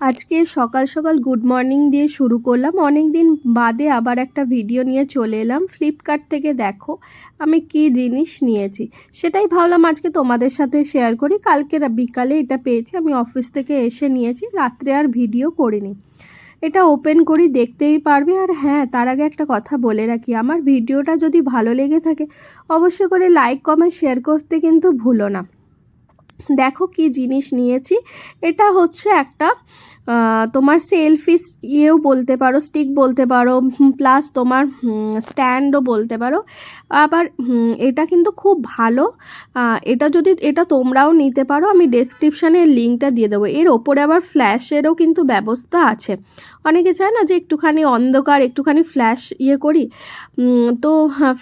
আজকে সকাল সকাল গুড মর্নিং দিয়ে শুরু করলাম। অনেক দিন বাদে আবার একটা ভিডিও নিয়ে চলে এলাম। ফ্লিপকার্ট থেকে দেখো আমি কি জিনিস নিয়েছি। সেটাই ভাবলাম আজকে তোমাদের সাথে শেয়ার করি। কালকে বিকালে এটা পেয়েছি। আমি অফিস থেকে এসে নিয়েছি। রাত্রে আর ভিডিও করিনি। এটা ওপেন করি দেখতেই পারবে। আর হ্যাঁ তার আগে একটা কথা বলে রাখি। আমার ভিডিওটা যদি ভালো লেগে থাকে, অবশ্যই করে লাইক কমেন্ট শেয়ার করতে কিন্তু ভুলো না। দেখো কি জিনিস নিয়েছি। এটা হচ্ছে একটা তোমার সেলফি ইয়েও বলতে পারো স্টিক বলতে পারো প্লাস তোমার স্ট্যান্ডও বলতে পারো। আবার এটা কিন্তু খুব ভালো। এটা যদি, এটা তোমরাও নিতে পারো, আমি ডেসক্রিপশানে লিঙ্কটা দিয়ে দেবো। এর ওপরে আবার ফ্ল্যাশেরও কিন্তু ব্যবস্থা আছে। অনেকে চায় না যে একটুখানি অন্ধকার, একটুখানি ফ্ল্যাশ ইয়ে করি। তো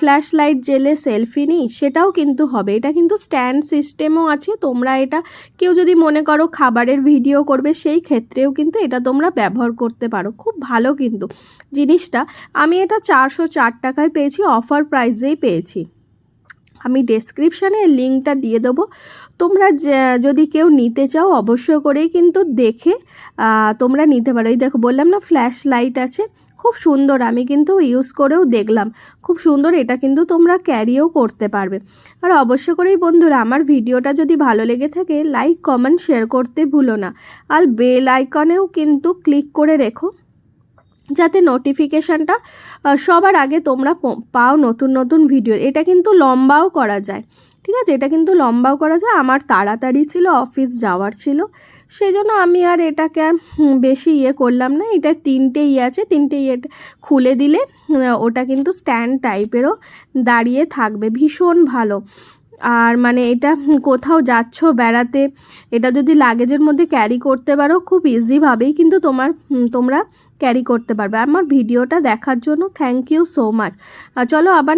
ফ্ল্যাশ লাইট জেলে সেলফি নিই, সেটাও কিন্তু হবে। এটা কিন্তু স্ট্যান্ড সিস্টেমও আছে, তোমরা এটা, কেউ যদি মনে করো খাবারের ভিডিও করবে, সেই ক্ষেত্রেও কিন্তু এটা তোমরা ব্যবহার করতে পারো। খুব ভালো কিন্তু জিনিসটা। আমি এটা চারশো চার টাকায় পেয়েছি অফার প্রাইসেই পেয়েছি। আমি ডেসক্রিপশানে লিঙ্কটা দিয়ে দেবো। তোমরা যদি কেউ নিতে চাও, অবশ্যই করেই কিন্তু দেখে তোমরা নিতে পারো। এই দেখো, বললাম না ফ্ল্যাশ লাইট আছে। খুব সুন্দর, আমি কিন্তু ইউজ করেও দেখলাম। খুব সুন্দর, এটা কিন্তু তোমরা ক্যারিও করতে পারবে। আর অবশ্য করেই বন্ধুরা, আমার ভিডিওটা যদি ভালো লেগে থাকে লাইক কমেন্ট শেয়ার করতে ভুলো না। আর বেল আইকনেও কিন্তু ক্লিক করে রেখো। যাতে নোটিফিকেশানটা সবার আগে তোমরা পাও নতুন নতুন ভিডিও এটা কিন্তু লম্বাও করা যায়, ঠিক আছে? এটা কিন্তু লম্বাও করা যায়। আমার তাড়াতাড়ি ছিল অফিস যাওয়ার ছিল সেই জন্য আমি আর এটাকে আর বেশি ইয়ে করলাম না। এটা তিনটে ইয়ে আছে, তিনটে ইয়ে খুলে দিলে ওটা কিন্তু স্ট্যান্ড টাইপেরও দাঁড়িয়ে থাকবে। ভীষণ ভালো। আর মানে এটা কোথাও যাচ্ছ বেড়াতে, এটা যদি লাগেজের মধ্যে ক্যারি করতে পারো, খুব ইজিভাবেই কিন্তু তোমার তোমরা ক্যারি করতে পারবে। আমার ভিডিওটা দেখার জন্য থ্যাংক ইউ সো মাচ চলো আবার